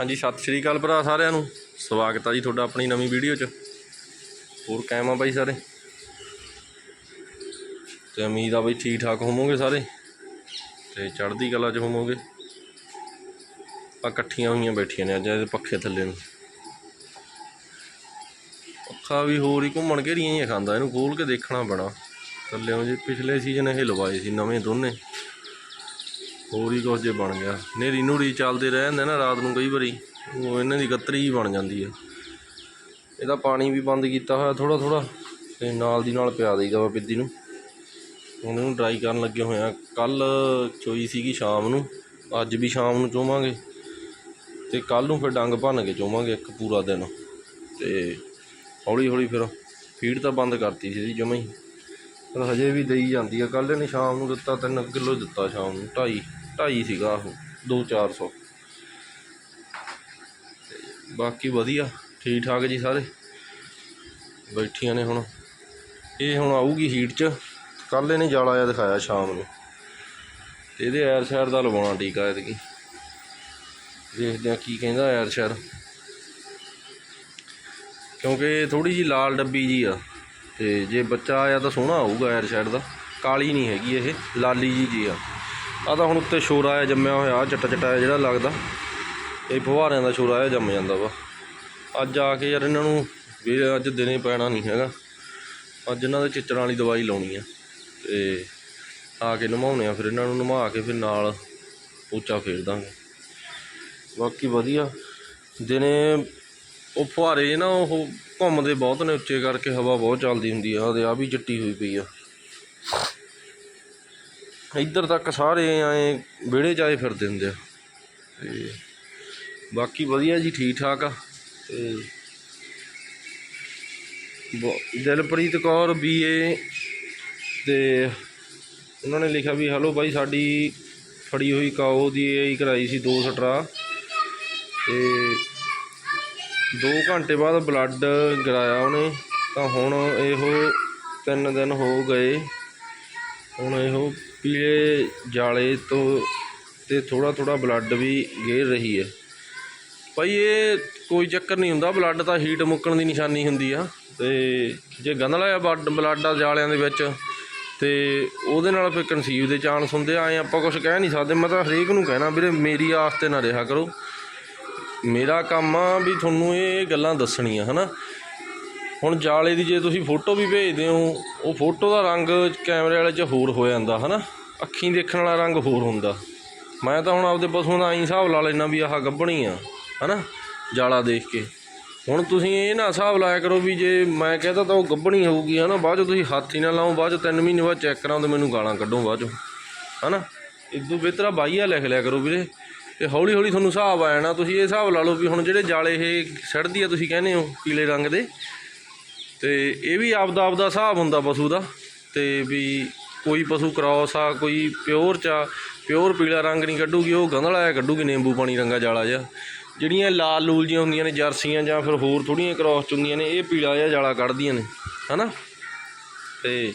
ਹਾਂਜੀ, ਸਤਿ ਸ਼੍ਰੀ ਅਕਾਲ ਭਰਾ ਸਾਰਿਆਂ ਨੂੰ। ਸਵਾਗਤ ਆ ਜੀ ਤੁਹਾਡਾ ਆਪਣੀ ਨਵੀਂ ਵੀਡੀਓ 'ਚ। ਹੋਰ ਕਾਇਮ ਆ ਬਾਈ ਸਾਰੇ? ਤੇ ਉਮੀਦ ਆ ਬਾਈ ਠੀਕ ਠਾਕ ਹੋਵੋਗੇ ਸਾਰੇ? ਤੇ ਚੜ੍ਹਦੀ ਕਲਾ 'ਚ ਹੋਵੋਗੇ? ਆ ਇਕੱਠੀਆਂ ਹੋਈਆਂ ਬੈਠੀਆਂ ਨੇ ਅੱਜ ਇਹਦੇ ਪੱਖੇ ਥੱਲੇ ਨੂੰ। ਪੱਖਾ ਵੀ ਹੋਰ ਹੀ ਘੁੰਮਣ ਘੇਰੀਆਂ ਹੀ ਖਾਂਦਾ। ਇਹਨੂੰ ਖੋਲ ਕੇ ਦੇਖਣਾ ਬੜਾ ਥੱਲੇੋਂ ਜੀ ਪਿਛਲੇ ਸੀਜ਼ਨ ਇਹ ਲਵਾਏ ਸੀ, ਨਵੇਂ ਦੋਨੇ। ਹੋਰ ਹੀ ਕੁਝ ਜੇ ਬਣ ਗਿਆ। ਨੇਰੀ ਨੂਰੀ ਚੱਲਦੇ ਰਹਿ ਜਾਂਦੇ ਨਾ ਰਾਤ ਨੂੰ ਕਈ ਵਾਰੀ। ਉਹ ਇਹਨਾਂ ਦੀ ਗੱਤਰੀ ਹੀ ਬਣ ਜਾਂਦੀ ਹੈ ਇਹਦਾ ਪਾਣੀ ਵੀ ਬੰਦ ਕੀਤਾ ਹੋਇਆ ਥੋੜਾ ਥੋੜਾ ਤੇ ਨਾਲ ਦੀ ਨਾਲ ਪਿਆ ਦੇਈਦਾ ਵਾ ਪਿੱਦੀ ਨੂੰ। ਹੁਣ ਇਹਨੂੰ ਡਰਾਈ ਕਰਨ ਲੱਗੇ ਹੋਏ ਆ। ਕੱਲ ਚੋਈ ਸੀਗੀ ਸ਼ਾਮ ਨੂੰ। ਅੱਜ ਵੀ ਸ਼ਾਮ ਨੂੰ ਚੋਵਾਂਗੇ। ਤੇ ਕੱਲ ਨੂੰ ਫਿਰ ਡੰਗ ਭੰਨ ਕੇ ਚੋਵਾਂਗੇ ਇੱਕ ਪੂਰਾ ਦਿਨ। ਤੇ ਹੌਲੀ ਹੌਲੀ ਫਿਰ ਫੀਡ ਤਾਂ ਬੰਦ ਕਰਤੀ ਸੀ ਜੀ ਜਮਾਂ ਹੀ। ਪਰ ਹਜੇ ਵੀ ਦੇਈ ਜਾਂਦੀ ਆ। ਕੱਲ੍ਹ ਇਹਨੇ ਸ਼ਾਮ ਨੂੰ ਦਿੱਤਾ 3 ਕਿਲੋ ਦਿੱਤਾ ਸ਼ਾਮ ਨੂੰ 2.5 2.5 ਸੀਗਾ ਉਹ 2-400 ਬਾਕੀ ਵਧੀਆ, ਠੀਕ ਠਾਕ ਜੀ ਸਾਰੇ। ਬੈਠੀਆਂ ਨੇ ਹੁਣ। ਇਹ ਹੁਣ ਆਊਗੀ ਹੀਟ 'ਚ। ਕੱਲ੍ਹ ਇਹਨੇ ਜਾਲਾ ਜਿਹਾ ਦਿਖਾਇਆ ਸ਼ਾਮ ਨੂੰ। ਤੇ ਇਹਦੇ ਐਰ ਸ਼ਹਿਰ ਦਾ ਲਵਾਉਣਾ ਟੀਕਾ ਐਤਕੀ। ਦੇਖਦੇ ਆ ਕੀ ਕਹਿੰਦਾ ਐਰ ਸ਼ਹਿਰ। ਕਿਉਂਕਿ ਥੋੜੀ ਜੀ ਲਾਲ ਡੱਬੀ ਜੀ ਆ। ਤੇ ਜੇ ਬੱਚਾ ਆਇਆ ਤਾਂ ਸੋਹਣਾ ਆਊਗਾ ਐਰ ਸ਼ੈਡ ਦਾ। ਕਾਲੀ ਨਹੀਂ ਹੈਗੀ ਇਹ, ਲਾਲੀ ਜੀ ਜੀ ਆ। ਆ ਤਾਂ ਹੁਣ ਉੱਤੇ ਸ਼ੋਰਾ ਆਇਆ ਜੰਮਿਆ ਹੋਇਆ, ਆਹ ਚੱਟਾ ਜਿਹੜਾ ਲੱਗਦਾ। ਇਹ ਫੁਹਾਰਿਆਂ ਦਾ ਸ਼ੋਰਾ ਆਇਆ ਜੰਮ ਜਾਂਦਾ ਵਾ। ਅੱਜ ਆ ਕੇ ਯਾਰ ਇਹਨਾਂ ਨੂੰ ਵੀ ਅੱਜ ਦਿਨੇ ਪੈਣਾ ਨਹੀਂ ਹੈਗਾ। ਅੱਜ ਇਹਨਾਂ ਦੇ ਚਿੱਚੜਾਂ ਵਾਲੀ ਦਵਾਈ ਲਾਉਣੀ ਆ। ਤੇ ਆ ਕੇ ਨਮਾਉਣੇ ਆ, ਫਿਰ ਇਹਨਾਂ ਨੂੰ ਨਮਾ ਕੇ ਫਿਰ ਨਾਲ ਉੱਚਾ ਫੇਰ ਦਾਂਗੇ। ਬਾਕੀ ਵਧੀਆ। ਦਿਨੇ ਉਹ ਫੁਹਾਰੇ ਨਾ, ਉਹ ਘੁੰਮਦੇ ਬਹੁਤ ਨੇ ਉੱਚੇ ਕਰਕੇ ਹਵਾ ਬਹੁਤ ਚੱਲਦੀ ਹੁੰਦੀ ਆ, ਉਹਦੇ ਆ ਵੀ ਚਿੱਟੀ ਹੋਈ ਪਈ ਆ। ਇੱਧਰ ਤੱਕ ਸਾਰੇ ਐਂ ਵਿਹੜੇ 'ਚ ਆਏ ਫਿਰਦੇ ਹੁੰਦੇ ਆ। ਤੇ ਬਾਕੀ ਵਧੀਆ ਜੀ ਠੀਕ ਠਾਕ ਆ। ਤੇ ਬ- ਦਿਲਪ੍ਰੀਤ ਕੌਰ ਬੀਏ ਤੇ ਉਹਨਾਂ ਨੇ ਲਿਖਿਆ ਵੀ, ਹਲੋ ਬਾਈ, ਸਾਡੀ ਫੜੀ ਹੋਈ ਕਾਓ ਦੀ ਇਹ ਕਰਾਈ ਸੀ ਦੋ ਸਟਰਾ। ਤੇ 2 ਘੰਟੇ ਬਾਅਦ ਬਲੱਡ ਗਰਾਇਆ ਉਹਨੇ, ਤਾਂ ਹੁਣ ਇਹੋ 3 ਦਿਨ ਹੋ ਗਏ। ਹੁਣ ਇਹੋ ਪੀਲੇ ਜਾਲੇ ਤੋਂ ਤੇ ਥੋੜਾ ਥੋੜਾ ਬਲੱਡ ਵੀ ਗੇਰ ਰਹੀ ਹੈ। ਭਾਈ, ਇਹ ਕੋਈ ਚੱਕਰ ਨਹੀਂ ਹੁੰਦਾ ਬਲੱਡ ਤਾਂ ਹੀਟ ਮੁੱਕਣ ਦੀ ਨਿਸ਼ਾਨੀ ਹੁੰਦੀ ਆ। ਤੇ ਜੇ ਗੰਧਲਾ ਆ ਬਲੱਡ ਆ ਜਾਲਿਆਂ ਦੇ ਵਿੱਚ, ਤੇ ਉਹਦੇ ਨਾਲ ਫਿਰ ਕਨਸੀਵ ਦੇ ਚਾਂਸ ਹੁੰਦੇ ਆਏ ਆਪਾਂ ਕੁਝ ਕਹਿ ਨਹੀਂ ਸਕਦੇ, ਮੈਂ ਤਾਂ ਹਰੇਕ ਨੂੰ ਕਹਿਣਾ, ਵੀਰੇ, ਮੇਰੀ ਆਸ ਤੇ ਨਾ ਰਿਹਾ ਕਰੋ। ਮੇਰਾ ਕੰਮ ਆ ਵੀ ਤੁਹਾਨੂੰ ਇਹ ਗੱਲਾਂ ਦੱਸਣੀਆਂ, ਹਨਾ? ਹੁਣ ਜਾਲੇ ਦੀ ਜੇ ਤੁਸੀਂ ਫੋਟੋ ਵੀ ਭੇਜਦੇ ਹੋ, ਉਹ ਫੋਟੋ ਦਾ ਰੰਗ ਕੈਮਰੇ ਵਾਲੇ 'ਚ ਹੋਰ ਹੋ ਜਾਂਦਾ, ਹਨਾ? ਅੱਖੀਂ ਦੇਖਣ ਵਾਲਾ ਰੰਗ ਹੋਰ ਹੁੰਦਾ। ਮੈਂ ਤਾਂ ਹੁਣ ਆਪਦੇ ਪਸ਼ੂਆਂ ਦਾ ਆਈ ਹਿਸਾਬ ਲਾ ਲੈਣਾ ਵੀ ਆਹ ਗੱਭਣੀ ਆ, ਹਨਾ? ਜਾਲਾ ਦੇਖ ਕੇ। ਹੁਣ ਤੁਸੀਂ ਇਹ ਨਾ ਹਿਸਾਬ ਲਾਇਆ ਕਰੋ ਵੀ ਜੇ ਮੈਂ ਕਹਿੰਦਾ ਤਾਂ ਉਹ ਗੱਭਣੀ ਹੋਊਗੀ, ਹਨਾ? ਬਾਅਦ 'ਚ ਤੁਸੀਂ ਹੱਥ ਹੀ ਨਾ ਲਾਓ, ਬਾਅਦ 'ਚ ਤਿੰਨ ਮਹੀਨੇ ਬਾਅਦ ਚੈੱਕ ਕਰਾਓ ਤੇ ਮੈਨੂੰ ਗਾਲਾਂ ਕੱਢੋ, ਬਾਅਦ 'ਚੋਂ, ਹਨਾ? ਇਦੋਂ ਬਿਹਤਰਾ ਬਾਈਆ ਲਿਖ ਲਿਆ ਕਰੋ ਵੀਰੇ। ਤੇ ਹੌਲੀ ਹੌਲੀ ਤੁਹਾਨੂੰ ਹਿਸਾਬ ਆ ਜਾਣਾ ਤੁਸੀਂ ਇਹ ਹਿਸਾਬ ਲਾ ਲਓ ਵੀ ਹੁਣ ਜਿਹੜੇ ਜਾਲੇ ਇਹ ਸੜਦੀ ਆ, ਤੁਸੀਂ ਕਹਿੰਦੇ ਹੋ ਪੀਲੇ ਰੰਗ ਦੇ। ਤੇ ਇਹ ਵੀ ਆਪਦਾ ਆਪਦਾ ਹਿਸਾਬ ਹੁੰਦਾ ਪਸ਼ੂ ਦਾ, ਤੇ ਵੀ ਕੋਈ ਪਸ਼ੂ ਕ੍ਰਾਸ ਆ, ਕੋਈ ਪਿਓਰ ਚਾ ਪਿਓਰ ਪੀਲਾ ਰੰਗ ਨਹੀਂ ਕੱਢੂਗੀ, ਉਹ ਗੰਧਲਾ ਆ ਕੱਢੂਗੀ, ਨਿੰਬੂ ਪਾਣੀ ਰੰਗਾ ਜਾਲਾ ਜਿਹਾ। ਜਿਹੜੀਆਂ ਲਾਲ ਲੂਲ ਜੀਆਂ ਹੁੰਦੀਆਂ ਨੇ, ਜਰਸੀਆਂ ਜਾਂ ਫਿਰ ਹੋਰ ਥੋੜੀਆਂ ਕ੍ਰਾਸ ਚ ਹੁੰਦੀਆਂ ਨੇ, ਇਹ ਪੀਲਾ ਜਿਹਾ ਜਾਲਾ ਕੱਢਦੀਆਂ ਨੇ, ਹਨਾ? ਤੇ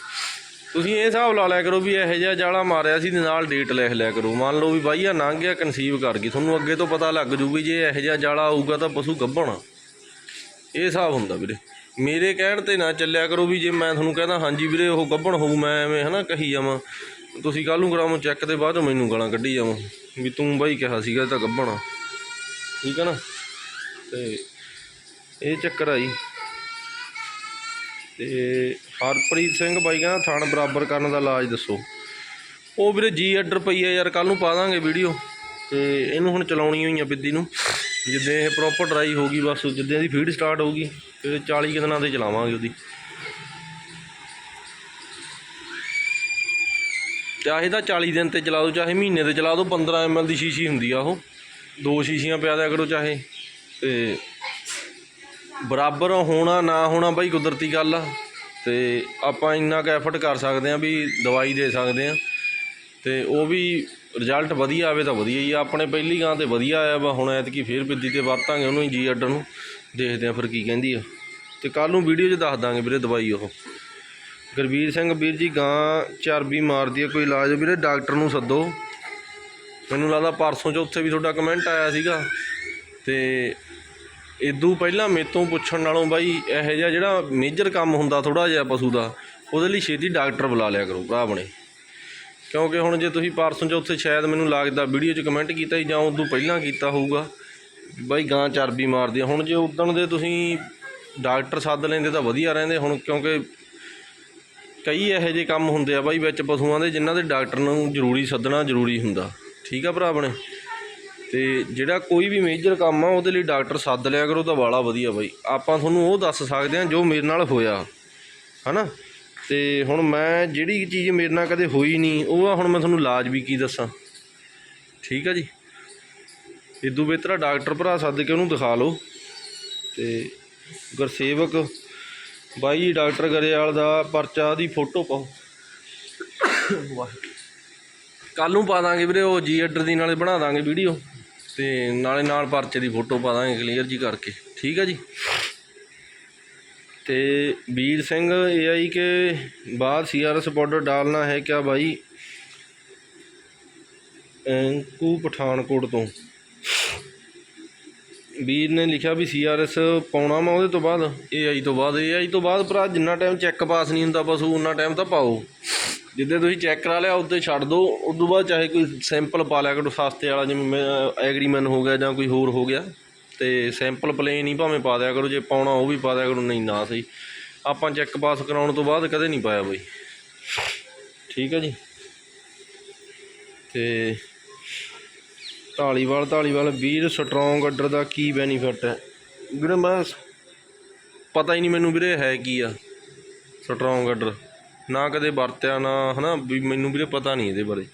ਤੁਸੀਂ ਇਹ ਹਿਸਾਬ ਲਾ ਲਿਆ ਕਰੋ ਵੀ ਇਹੋ ਜਿਹਾ ਜਾਲਾ ਮਾਰਿਆ ਸੀ ਤੇ ਨਾਲ ਡੇਟ ਲਿਖ ਲਿਆ ਕਰੋ। ਮੰਨ ਲਓ ਵੀ ਬਾਈਆ ਲੰਘ ਗਿਆ ਕਨਸੀਵ ਕਰ ਗਈ। ਤੁਹਾਨੂੰ ਅੱਗੇ ਤੋਂ ਪਤਾ ਲੱਗ ਜੂ ਵੀ ਜੇ ਇਹੋ ਜਿਹਾ ਜਾਲਾ ਆਊਗਾ ਤਾਂ ਪਸ਼ੂ ਗੱਭਣਾ ਇਹ ਹਿਸਾਬ ਹੁੰਦਾ ਵੀਰੇ। ਮੇਰੇ ਕਹਿਣ ਤੇ ਨਾ ਚੱਲਿਆ ਕਰੋ ਵੀ ਜੇ ਮੈਂ ਤੁਹਾਨੂੰ ਕਹਿੰਦਾ, ਹਾਂਜੀ ਵੀਰੇ, ਉਹ ਗੱਭਣ ਹੋਊ, ਮੈਂ ਐਵੇਂ ਹਨਾ ਕਹੀ ਜਾਵਾਂ। ਤੁਸੀਂ ਕੱਲ ਨੂੰ ਕਰਾਵੋ ਚੈੱਕ ਦੇ ਬਾਅਦ ਮੈਨੂੰ ਗਾਲਾਂ ਕੱਢੀ ਜਾਵਾਂ ਵੀ ਤੂੰ ਬਾਈ ਕਿਹਾ ਸੀਗਾ ਤਾਂ ਗੱਭਣਾ ਠੀਕ ਹੈ ਨਾ? ਤੇ ਇਹ ਚੱਕਰ ਆ ਜੀ। ਤੇ ਹਰਪ੍ਰੀਤ ਸਿੰਘ ਬਾਈ ਕਹਿੰਦਾ ਥਣ ਬਰਾਬਰ ਕਰਨ ਦਾ ਇਲਾਜ ਦੱਸੋ। ਉਹ ਵੀਰੇ ਜੀ ਆਰਡਰ ਪਈ ਆ ਯਾਰ ਕੱਲ ਨੂੰ ਪਾ ਦਾਂਗੇ ਵੀਡੀਓ ਤੇ ਇਹਨੂੰ ਹੁਣ ਚਲਾਉਣੀ ਹੋਈ ਆ ਬਿੱਦੀ ਨੂੰ। ਜਿੱਦਾਂ ਇਹ ਪ੍ਰੋਪਰ ਡਰਾਈ ਹੋ ਗਈ ਬਸ, ਜਿੱਦਾਂ ਦੀ ਫੀਡ ਸਟਾਰਟ ਹੋਊਗੀ ਫਿਰ 40 ਕੁ ਦਿਨਾਂ ਤੇ ਚਲਾਵਾਂਗੇ ਉਹਦੀ। ਚਾਹੇ ਤਾਂ 40 ਦਿਨ ਤੇ ਚਲਾ ਦਿਓ ਚਾਹੇ ਮਹੀਨੇ ਤੇ ਚਲਾ ਦਿਓ 15 ml ਦੀ ਸ਼ੀਸ਼ੀ ਹੁੰਦੀ ਆ ਉਹ। ਦੋ ਸ਼ੀਸ਼ੀਆਂ ਪਿਆ ਦਿਆ ਕਰੋ ਚਾਹੇ, ਤੇ ਬਰਾਬਰ ਹੋਣਾ, ਨਾ ਹੋਣਾ ਬਾਈ ਕੁਦਰਤੀ ਗੱਲ ਆ। ਤੇ ਆਪਾਂ ਇੰਨਾ ਕੁ ਐਫਰਟ ਕਰ ਸਕਦੇ ਆ ਵੀ ਦਵਾਈ ਦੇ ਸਕਦੇ ਆ ਤੇ ਉਹ ਵੀ ਰਿਜ਼ਲਟ ਵਧੀਆ ਆਵੇ ਤਾਂ ਵਧੀਆ ਹੀ ਆ। ਆਪਣੇ ਪਹਿਲੀ ਗਾਂ ਤੇ ਵਧੀਆ ਆਇਆ ਵਾ। ਹੁਣ ਐਤਕੀ ਫੇਰ ਬਿੱਦੀ ਤੇ ਵਰਤਾਂਗੇ ਉਹਨੂੰ ਜੀ ਅੱਡਰ ਨੂੰ। ਦੇਖਦੇ ਆ ਫਿਰ ਕੀ ਕਹਿੰਦੀ ਆ। ਤੇ ਕੱਲ ਨੂੰ ਵੀਡੀਓ 'ਚ ਦੱਸ ਦਾਂਗੇ ਵੀਰੇ ਦਵਾਈ ਉਹ। ਗੁਰਵੀਰ ਸਿੰਘ ਵੀਰ ਜੀ ਗਾਂ ਚਰਬੀ ਮਾਰਦੀ ਹੈ ਕੋਈ ਇਲਾਜ ਵੀਰੇ ਡਾਕਟਰ ਨੂੰ ਸੱਦੋ। ਮੈਨੂੰ ਲੱਗਦਾ ਪਰਸੋਂ ਚੌਥੇ ਵੀ ਤੁਹਾਡਾ ਕਮੈਂਟ ਆਇਆ ਸੀਗਾ। ਤੇ ਇਦੋਂ ਪਹਿਲਾਂ ਮੇਤੋਂ ਪੁੱਛਣ ਨਾਲੋਂ ਬਾਈ ਇਹੋ ਜਿਹਾ ਜਿਹੜਾ ਮੇਜਰ ਕੰਮ ਹੁੰਦਾ ਥੋੜਾ ਜਿਹਾ ਪਸ਼ੂ ਦਾ, ਉਹਦੇ ਲਈ ਛੇਤੀ ਡਾਕਟਰ ਬੁਲਾ ਲਿਆ ਕਰੋ, ਭਰਾ ਆਪਣੇ ਕਿਉਂਕਿ ਹੁਣ ਜੇ ਤੁਸੀਂ ਪਰਸੋਂ ਚੌਥੇ ਸ਼ਾਇਦ ਮੈਨੂੰ ਲੱਗਦਾ ਵੀਡੀਓ 'ਚ ਕਮੈਂਟ ਕੀਤਾ ਜਾਂ ਉਦੋਂ ਪਹਿਲਾਂ ਕੀਤਾ ਹੋਊਗਾ, ਬਾਈ ਗਾਂ ਚਰਬੀ ਮਾਰਦੀ ਹੁਣ ਜੇ ਉਦਣ ਦੇ ਤੁਸੀਂ ਡਾਕਟਰ ਸੱਦ ਲੈਂਦੇ ਤਾਂ ਵਧੀਆ ਰਹਿੰਦੇ, ਹੁਣ ਕਿਉਂਕਿ ਕਈ ਇਹੋ ਜਿਹੇ ਕੰਮ ਹੁੰਦੇ ਆ ਬਾਈ ਵਿੱਚ ਪਸ਼ੂਆਂ ਦੇ, ਜਿਨ੍ਹਾਂ ਦੇ ਡਾਕਟਰ ਨੂੰ ਜ਼ਰੂਰੀ ਸੱਦਣਾ ਜ਼ਰੂਰੀ ਹੁੰਦਾ। ਠੀਕ ਆ ਭਰਾ ਆਪਣੇ ਤੇ ਜਿਹੜਾ ਕੋਈ ਵੀ ਮੇਜਰ ਕੰਮ ਆ, ਉਹਦੇ ਲਈ ਡਾਕਟਰ ਸੱਦ ਲਿਆ ਕਰੋ ਤਾਂ ਵਾਲਾ ਵਧੀਆ ਬਾਈ। ਆਪਾਂ ਤੁਹਾਨੂੰ ਉਹ ਦੱਸ ਸਕਦੇ ਹਾਂ ਜੋ ਮੇਰੇ ਨਾਲ ਹੋਇਆ, ਹਨਾ? ਤੇ ਹੁਣ ਮੈਂ ਜਿਹੜੀ ਚੀਜ਼ ਮੇਰੇ ਨਾਲ ਕਦੇ ਹੋਈ ਨਹੀਂ, ਉਹ ਆ ਹੁਣ ਮੈਂ ਤੁਹਾਨੂੰ ਇਲਾਜ ਵੀ ਕੀ ਦੱਸਾਂ। ਠੀਕ ਆ ਜੀ? ਇਦੋਂ ਬਿਹਤਰ ਡਾਕਟਰ ਭਰਾ ਸੱਦ ਕੇ ਉਹਨੂੰ ਦਿਖਾ ਲਓ। ਤੇ ਗੁਰਸੇਵਕ, ਬਾਈ ਡਾਕਟਰ ਗਰੇਵਾਲ ਦਾ ਪਰਚਾ ਦੀ ਫੋਟੋ ਪਾਓ। ਕੱਲ ਨੂੰ ਪਾ ਦਾਂਗੇ ਵੀਰੇ, ਉਹ ਜੀ ਐਡਰ ਦੀ ਨਾਲੇ ਬਣਾ ਦਾਂਗੇ ਵੀਡੀਓ ਤੇ ਨਾਲੇ ਨਾਲ ਪਰਚੇ ਦੀ ਫੋਟੋ ਪਾ ਦਾਂਗੇ ਕਲੀਅਰ ਜੀ ਕਰਕੇ। ਠੀਕ ਹੈ ਜੀ? ਤੇ ਵੀਰ ਸਿੰਘ, ਇਹ ਆਈ ਕਿ ਬਾਅਦ ਸੀਆਰਐਸ ਬਾਰਡਰ ਡਾਲਣਾ ਹੈ ਕਿਆ ਭਾਈ ਕੂ ਪਠਾਨਕੋਟ ਤੋਂ। ਵੀਰ ਨੇ ਲਿਖਿਆ ਵੀ ਸੀਆਰਐਸ ਪਾਉਣਾ ਮੈਂ ਉਹਦੇ ਤੋਂ ਬਾਅਦ। ਏਆਈ ਤੋਂ ਬਾਅਦ ਏਆਈ ਤੋਂ ਬਾਅਦ ਭਰਾ, ਜਿੰਨਾ ਟਾਈਮ ਚੈੱਕ ਪਾਸ ਨਹੀਂ ਹੁੰਦਾ ਬਸ ਉਹਨਾਂ ਟਾਈਮ ਤਾਂ ਪਾਓ। ਜਿੱਦੇ ਤੁਸੀਂ ਚੈੱਕ ਕਰਾ ਲਿਆ ਉੱਤੇ ਛੱਡ ਦਿਓ ਉਸ ਤੋਂ ਬਾਅਦ ਚਾਹੇ ਕੋਈ ਸੈਂਪਲ ਪਾ ਲਿਆ ਕਰੋ, ਸਸਤੇ ਵਾਲਾ, ਜਿਵੇਂ ਐਗਰੀਮੈਨ ਹੋ ਗਿਆ ਜਾਂ ਕੋਈ ਹੋਰ ਹੋ ਗਿਆ, ਤੇ ਸੈਂਪਲ ਪਲੇਨ ਹੀ ਭਾਵੇਂ ਪਾ ਦਿਆ ਕਰੋ, ਜੇ ਪਾਉਣਾ ਉਹ ਵੀ ਪਾ ਦਿਆ ਕਰੋ, ਨਹੀਂ ਨਾ ਸਹੀ। ਆਪਾਂ ਚੈੱਕ ਪਾਸ ਕਰਾਉਣ ਤੋਂ ਬਾਅਦ ਕਦੇ ਨਹੀਂ ਪਾਇਆ ਬਈ। ਠੀਕ ਹੈ ਜੀ? ਤੇ ਢਾਲੀਵਾਲ ਢਾਲੀਵਾਲ ਵੀਰ ਸਟਰੋਂਗ ਅੱਡਰ ਦਾ ਕੀ ਬੈਨੀਫਿਟ ਹੈ? ਵੀਰੇ, ਮੈਂ ਪਤਾ ਹੀ ਨਹੀਂ ਮੈਨੂੰ ਵੀਰੇ, ਹੈ ਕੀ ਆ ਸਟਰੋਂਗ ਅੱਡਰ ਨਾ ਕਦੇ ਵਰਤਿਆ, ਨਾ, ਹਨਾ, ਵੀ ਮੈਨੂੰ ਵੀਰੇ ਪਤਾ ਨਹੀਂ ਇਹਦੇ ਬਾਰੇ।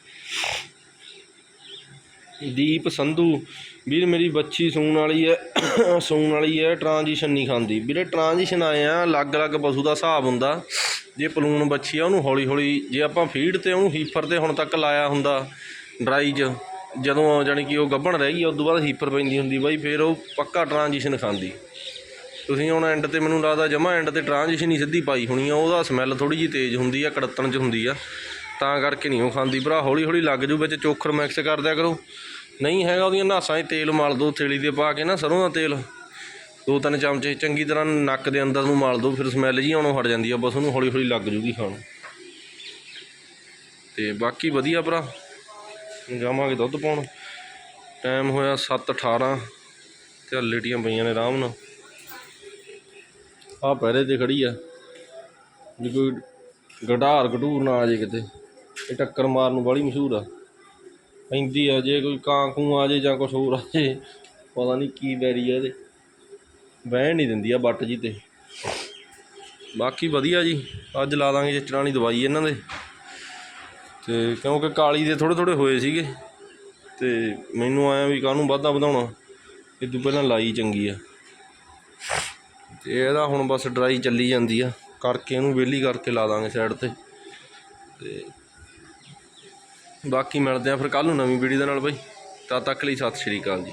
ਦੀਪ ਸੰਧੂ, ਵੀਰ ਮੇਰੀ ਬੱਚੀ ਸੂਣ ਵਾਲੀ ਹੈ ਸੂਣ ਵਾਲੀ ਹੈ ਟ੍ਰਾਂਜੀਸ਼ਨ ਨਹੀਂ ਖਾਂਦੀ। ਵੀਰੇ ਟ੍ਰਾਂਜੀਸ਼ਨ ਆਏ ਆ ਅਲੱਗ-ਅਲੱਗ ਪਸ਼ੂ ਦਾ ਹਿਸਾਬ ਹੁੰਦਾ। ਜੇ ਪਲੂਣ ਬੱਚੀ ਆ, ਉਹਨੂੰ ਹੌਲੀ-ਹੌਲੀ, ਜੇ ਆਪਾਂ ਫੀਡ ਤੇ ਉਹਨੂੰ ਹੀਫਰ ਤੇ ਹੁਣ ਤੱਕ ਲਾਇਆ ਹੁੰਦਾ ਡਰਾਈ 'ਚ, ਜਦੋਂ ਜਾਣੀ ਕਿ ਉਹ ਗੱਭਣ ਰਹਿ ਗਈ ਉਸ ਤੋਂ ਬਾਅਦ ਹੀਫਰ ਪੈਂਦੀ ਹੁੰਦੀ, ਬਾਈ, ਫਿਰ ਉਹ ਪੱਕਾ ਟ੍ਰਾਂਜੀਸ਼ਨ ਖਾਂਦੀ। ਤੁਸੀਂ ਹੁਣ ਐਂਡ ਤੇ ਮੈਨੂੰ ਲੱਗਦਾ ਜਮਾ ਐਂਡ ਤੇ ਟ੍ਰਾਂਜੀਸ਼ਨ ਹੀ ਸਿੱਧੀ ਪਾਈ ਹੋਣੀ ਆ, ਉਹਦਾ ਸਮੈਲ ਥੋੜੀ ਜਿਹੀ ਤੇਜ਼ ਹੁੰਦੀ ਆ, ਕੜੱਤਣ 'ਚ ਹੁੰਦੀ ਆ। ਤਾਂ ਕਰਕੇ ਨਹੀਂ ਉਹ ਖਾਂਦੀ। ਭਰਾ ਹੌਲੀ ਹੌਲੀ ਲੱਗ ਜੂ ਵਿੱਚ ਚੋਖਰ ਮਿਕਸ ਕਰ ਦਿਆ ਕਰੋ। ਨਹੀਂ ਹੈਗਾ ਉਹਦੀਆਂ ਨਾਸਾਂ 'ਚ ਤੇਲ ਮਲ ਦੋ, ਥੇਲੀ ਦੇ ਪਾ ਕੇ ਨਾ ਸਰੋਂ ਦਾ ਤੇਲ। ਦੋ ਤਿੰਨ ਚਮਚੇ, ਚੰਗੀ ਤਰ੍ਹਾਂ ਨੱਕ ਦੇ ਅੰਦਰ ਨੂੰ ਮਲ ਦੋ, ਫਿਰ ਸਮੈਲ ਜੀ ਆਉਣੋਂ ਹਟ ਜਾਂਦੀ ਆ, ਬਸ ਉਹਨੂੰ ਹੌਲੀ ਹੌਲੀ ਲੱਗ ਜੂਗੀ ਖਾਣ। ਤੇ ਬਾਕੀ ਵਧੀਆ ਭਰਾ। ਜਾਵਾਂਗੇ ਦੁੱਧ ਪਾਉਣ। ਟਾਈਮ ਹੋਇਆ 7:18 ਤੇ ਹਲੇ ਲੇਟੀਆਂ ਪਈਆਂ ਨੇ ਆਰਾਮ ਨਾਲ। ਆ ਪਹਿਰੇ ਤੇ ਖੜੀ ਆ। ਜੇ ਕੋਈ ਗਡਾਰ ਗਡੂਰ ਨਾ ਆ ਜੇ ਕਿਤੇ। ਇਹ ਟੱਕਰ ਮਾਰਨ ਨੂੰ ਬੜੀ ਮਸ਼ਹੂਰ ਆ। ਪੈਂਦੀ ਆ ਜੇ ਕੋਈ ਕਾਂ ਕੂੰ ਆ ਜੇ ਜਾਂ ਕੁਝ ਹੋਰ ਆ ਜੇ, ਪਤਾ ਨਹੀਂ ਕੀ ਬੈਰੀ ਆ ਇਹਦੇ। ਬਹਿਣ ਨਹੀਂ ਦਿੰਦੀ ਆ ਬੱਟ ਜੀ ਤੇ। ਬਾਕੀ ਵਧੀਆ ਜੀ, ਅੱਜ ਲਾ ਦਾਂਗੇ ਜੱਚਣਾ ਵਾਲੀ ਦਵਾਈ ਇਹਨਾਂ ਦੇ। ਤੇ ਕਿਉਂਕਿ ਕਾਲੀ ਦੇ ਥੋੜੇ ਥੋੜੇ ਹੋਏ ਸੀਗੇ। ਤੇ ਮੈਨੂੰ ਆਇਆ ਵੀ ਕਾਹਨੂੰ ਵਾਧਾ ਵਧਾਉਣਾ। ਇਹ ਤੋਂ ਪਹਿਲਾਂ ਲਾਈ ਚੰਗੀ ਆ। ਤੇ ਇਹਦਾ ਹੁਣ ਬਸ ਡਰਾਈ ਚੱਲੀ ਜਾਂਦੀ ਆ। ਕਰਕੇ ਇਹਨੂੰ ਵਿਹਲੀ ਕਰਕੇ ਲਾ ਦਾਂਗੇ ਸਾਈਡ ਤੇ। ਤੇ ਬਾਕੀ ਮਿਲਦੇ ਆ ਫਿਰ ਕੱਲ ਨੂੰ ਨਵੀਂ ਵੀਡੀਓ ਦੇ ਨਾਲ ਬਾਈ। ਤਦ ਤੱਕ ਲਈ ਸਤਿ ਸ਼੍ਰੀ ਅਕਾਲ ਜੀ।